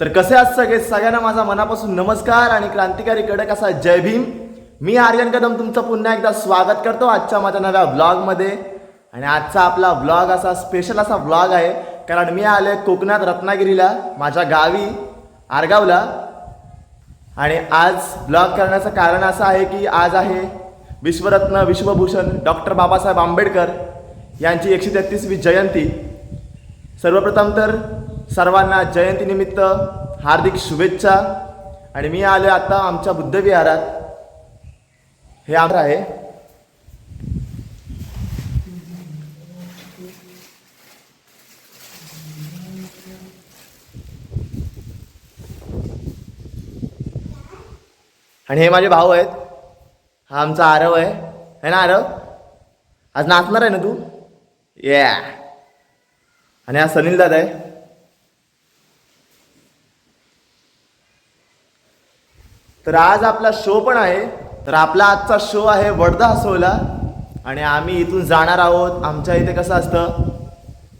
तर कसे आहात सगळे? सगळ्यांना माझा मनापासून नमस्कार आणि क्रांतिकारी कडक असा जय भीम. मी आर्यन कदम तुमचं पुन्हा एकदा स्वागत करतो आजच्या माझ्या नव्या ब्लॉगमध्ये. आणि आजचा आपला ब्लॉग असा स्पेशल असा ब्लॉग आहे कारण मी आले कोकणात रत्नागिरीला माझ्या गावी आरगावला. आणि आज ब्लॉग करण्याचं कारण असं आहे की आज आहे विश्वरत्न विश्वभूषण डॉक्टर बाबासाहेब आंबेडकर यांची एकशे तेहतीसवी जयंती. सर्वप्रथम तर सर्वांना जयंतीनिमित्त हार्दिक शुभेच्छा. आणि मी आलो आता आमच्या बुद्धविहारात. हे आमचं आहे. आणि हे माझे भाऊ आहेत. हा आमचा आरव आहे. है ना आरव? आज नाचणार आहे ना तू? या आणि हा सनील दादा आहे. तर आज आपला शो पण आहे. तर आपला आजचा शो आहे वडदा हसोला आणि आम्ही इथून जाणार आहोत. आमच्या इथे कसं असतं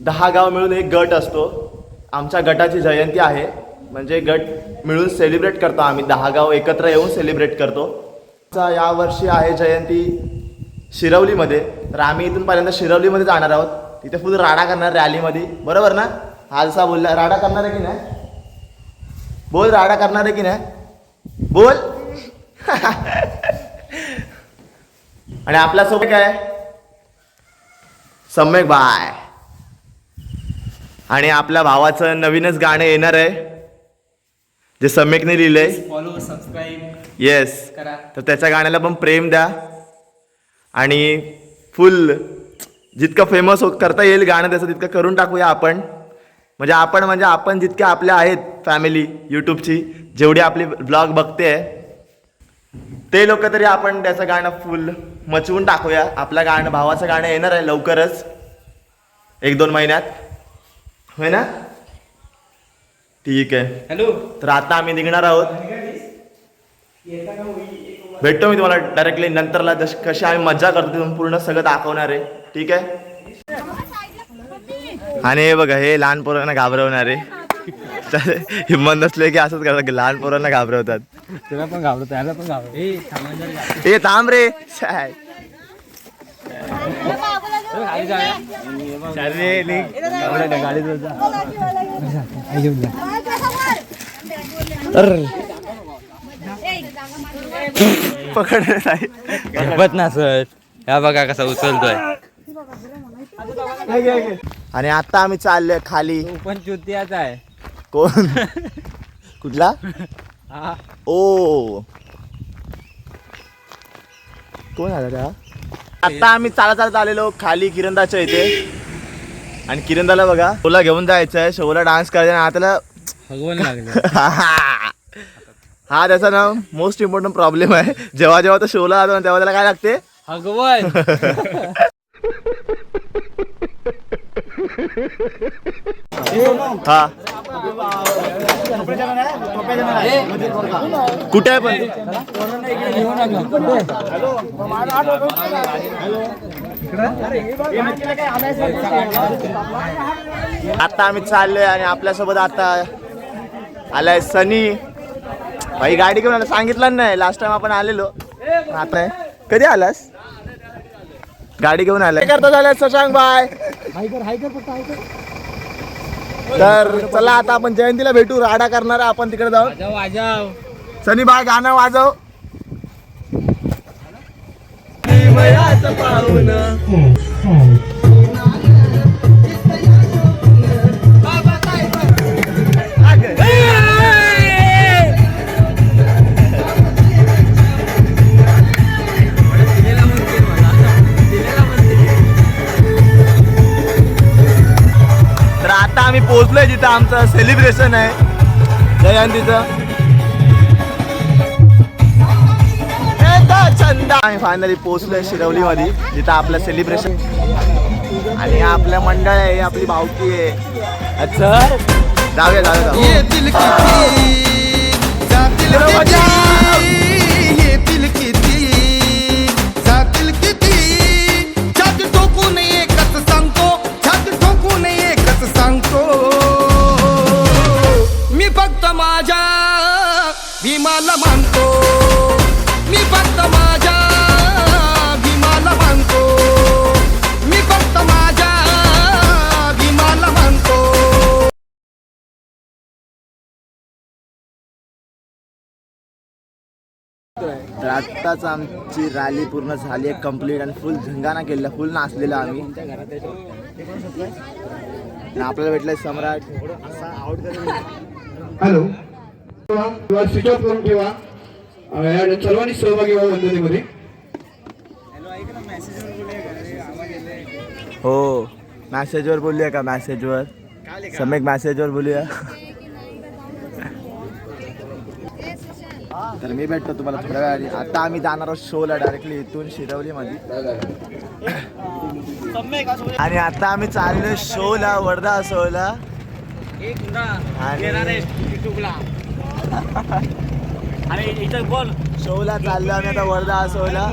दहा गाव मिळून एक गट असतो. आमच्या गटाची जयंती आहे. म्हणजे गट मिळून सेलिब्रेट करतो आम्ही. दहा गाव एकत्र येऊन सेलिब्रेट करतो. आमचा यावर्षी आहे जयंती शिरवलीमध्ये. तर आम्ही इथून पहिल्यांदा शिरवलीमध्ये जाणार आहोत. तिथे फुल राडा करणार रॅलीमध्ये बरोबर ना? हा जसा बोलला. राडा करणार आहे की नाही? बोल राडा करणार आहे की नाही? बोल. आणि आपल्यासोबत काय? सम्यक बाय. आणि आपल्या भावाचं नवीनच गाणं येणार आहे. जे सम्यकने लिहिलंय. फॉलो सबस्क्राईब येस करा. तर त्याच्या गाण्याला पण प्रेम द्या. आणि फुल जितकं फेमस हो करता येईल गाणं त्याचं तितकं करून टाकूया आपण. म्हणजे आपण म्हणजे आपण जितके आपल्या आहेत फॅमिली यूट्यूबची जेवढी आपली ब्लॉग बघते ते लोक तरी आपण त्याचं गाणं फुल मचवून टाकूया. आपलं गाणं भावाचं गाणं येणार आहे लवकरच. एक दोन महिन्यात. होय ना? ठीक आहे. हॅलो? तर आता आम्ही निघणार आहोत. भेटतो मी तुम्हाला डायरेक्टली नंतरला जश कशी आम्ही मजा करतो पूर्ण सगळं दाखवणार आहे. ठीक आहे? आणि हे बघा हे लहान पोरांना घाबरवणारे हिंमत नसले की असंच करतात की लहान पोरांना घाबरवतात. तुला पण घाबरतो त्याला पण घाबरतो. ए थांब रे. पकड. गणपत ना सर. ह्या बघा कसा उचलतोय. आणि आता आम्ही चाललोय खाली. पण चुतियाचा आहे. कोण? कुठला? हा. ओ. कोण आला त्या आता आम्ही चालत चालत आलेलो खाली किरंदाच्या इथे. आणि किरंदाला बघा शोला घेऊन जायचंय. शोला डान्स करायचा आणि आता भगवान लागले. हा त्याचा ना मोस्ट इम्पॉर्टंट प्रॉब्लेम आहे. जेव्हा जेव्हा तो शोला ना तेव्हा त्याला काय लागते? भगवान हा कुठे आहे पण? आता आम्ही चाललोय आणि आपल्यासोबत आता आलाय सनी. भाई गाडी घेऊन आला. सांगितलं नाही लास्ट टाइम आपण आलेलो. आता कधी आलास? गाडी घेऊन आलाय. काय करतो झालाय शशांक बाय तर चला आता आपण जयंतीला भेटू राडा करणार आहे आपण तिकडे जाऊन. वाजव सनी बाय गाणं वाजव. आता आम्ही पोहोचलोय जिथं आमचं सेलिब्रेशन आहे. जयंतीचं छंद आम्ही फायनली पोहोचलोय शिरवलीमध्ये जिथं आपलं सेलिब्रेशन आणि आपलं मंडळ आहे ही आपली भावकी आहे. सर जाऊया जाऊया जाऊया. भीमाला मानतो. मी फक्त माझ्या भीमाला मानतो. मी फक्त माझ्या भीमाला मानतो. तर आत्ताच आमची रॅली पूर्ण झाली आहे कंप्लीट आणि फुल झंगाना केलेला फुल नाचलेला आम्ही. आपल्याला भेटलाय सम्राट. हॅलो किंवा स्विच ऑफ करून ठेवा. या सर्वांनी सहभागी व्हा वंदनेमध्ये हो मॅसेजवर बोलूया का मॅसेजवर सम्यक मॅसेजवर बोलूया. तर मी भेटतो तुम्हाला थोड्या वेळाने. आता आम्ही जाणार आहोत शोला डायरेक्टली इथून शिरवलीमध्ये. आणि आता आम्ही चाललोय शोला वर्धा शोला. आणि अरे इथं बोल शोला चाललो आम्ही आता वर्धा शोला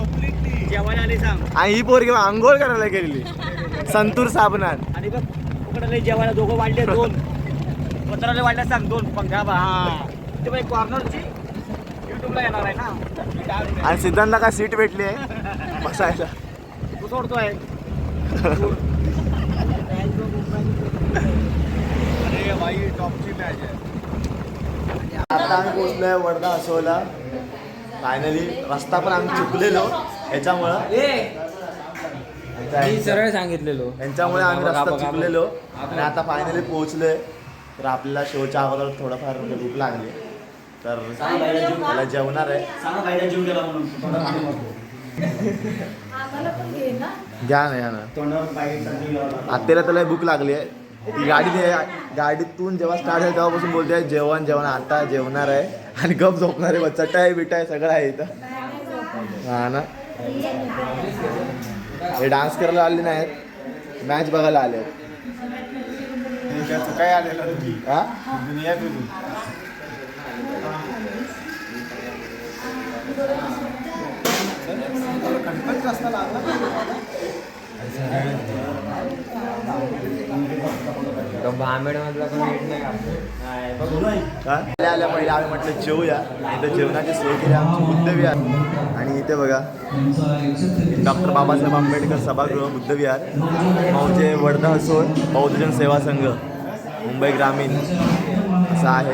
जेवायला आली सांग. आणि ही पोरगी आंघोळ करायला गेलेली. संतूर साबणात. आणि बघ इकडे जेवायला दोघं वाढले दोन. पत्राला वाढल्या सांग दोन. पंखा बा. हा ते बाई कॉर्नरची युट्यूबला येणार आहे ना. आणि सिद्धांतला काय सीट भेटली आहे? बसायला. तू सोडतोय. अरे भाई टॉपची मॅच आहे. आता आम्ही पोहोचलोय वर्धा असोला. फायनली रस्ता पण आम्ही चुकलेलो. याच्यामुळं मी सरळ सांगितलेलो. यांच्यामुळे आम्ही रस्ता चुकलेलो. आणि आता फायनली पोहोचलोय. तर आपल्याला शोच्या अगोदर थोडंफार भूक लागली. तर मला जेवणार आहे. घ्या ना घ्या ना. आत्याला त्याला भूक लागली आहे. ती गाडी गाडीतून जेव्हा स्टार्ट झाली तेव्हापासून बोलते जेवण जेवण आता जेवणार आहे. आणि गप झोपणार आहे चटा आहे बिटाय आहे सगळं आहे इथं. हा ना? हे डान्स करायला आले नाहीत. मॅच बघायला आले काय आलेलं हा? नाही आल्या आल्या पहिले आम्ही म्हटलं जेवूया इथं जेवणाची सोय केली आमची बुद्धविहार आणि इथे बघा डॉक्टर बाबासाहेब आंबेडकर सभागृह बुद्धविहार मौजे वर्धा असोल बहुजन सेवा संघ मुंबई ग्रामीण. असं आहे.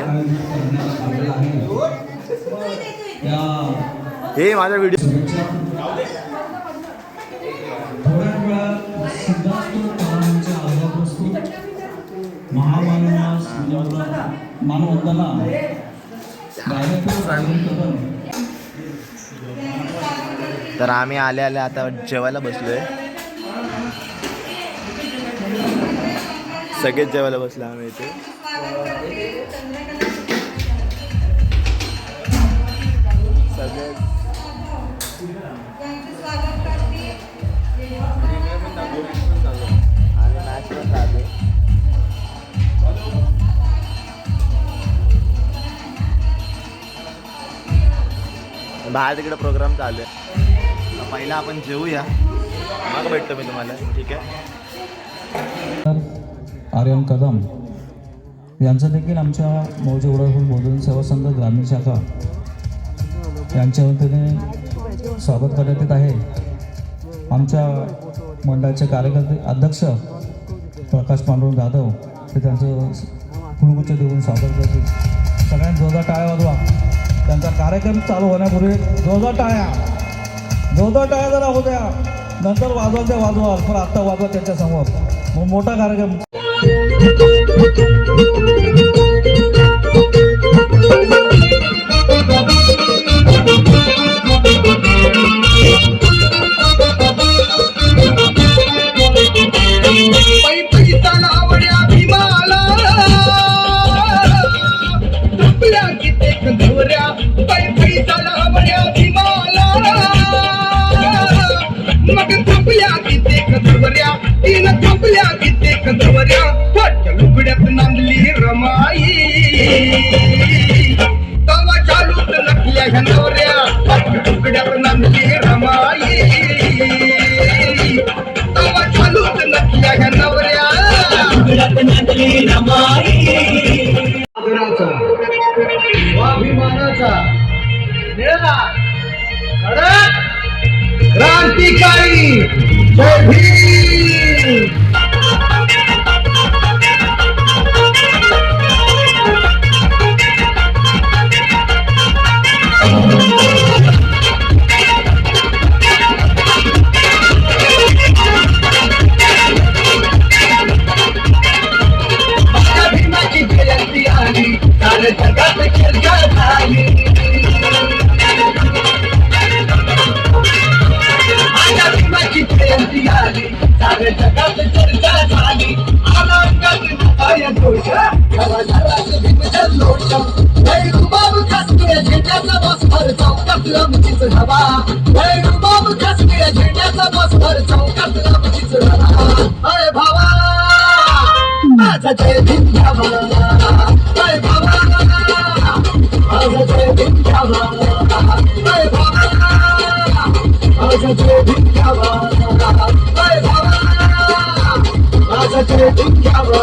हे माझा व्हिडिओ महामानवास मानवंदना. तर आम्ही आले आले आता जेवायला बसलोय. सगळेच जेवायला बसलो आम्ही इथे. सगळे आणि मॅच पण चालू आहे. बाहेर तिकडे प्रोग्राम चालू आहे. पहिला आपण जेवूया मग भेटतो मी तुम्हाला. ठीक आहे? आर्यन कदम यांचं देखील आमच्या मौजे उडाफूल बोलून सेवा संघ ग्रामीण शाखा यांच्या वतीने स्वागत करण्यात येत आहे. आमच्या मंडळाचे कार्यकर्ते अध्यक्ष प्रकाश पांडुरंग जाधव ते त्यांचं फुलगुच्छ देऊन स्वागत करतील. सगळ्यांनी जोरदार टाळ्या वाजवा. त्यांचा कार्यक्रम चालू होण्यापूर्वी जोरदार टाळ्या. जोरदार टाळ्या जरा होऊ द्या. नंतर वाजवाल ते वाजवाल पण आत्ता वाजवा त्यांच्यासमोर मग मोठा कार्यक्रम. चौकात आमचीच हवा वैरुबाब खासगीर झेंड्याचा बसभर चौकात आमचीच हवा अय भावा माझा जय भीम घ्यावा अय भावा माझा जय भीम घ्यावा अय भावा माझा जय भीम घ्यावा अय भावा माझा जय भीम घ्यावा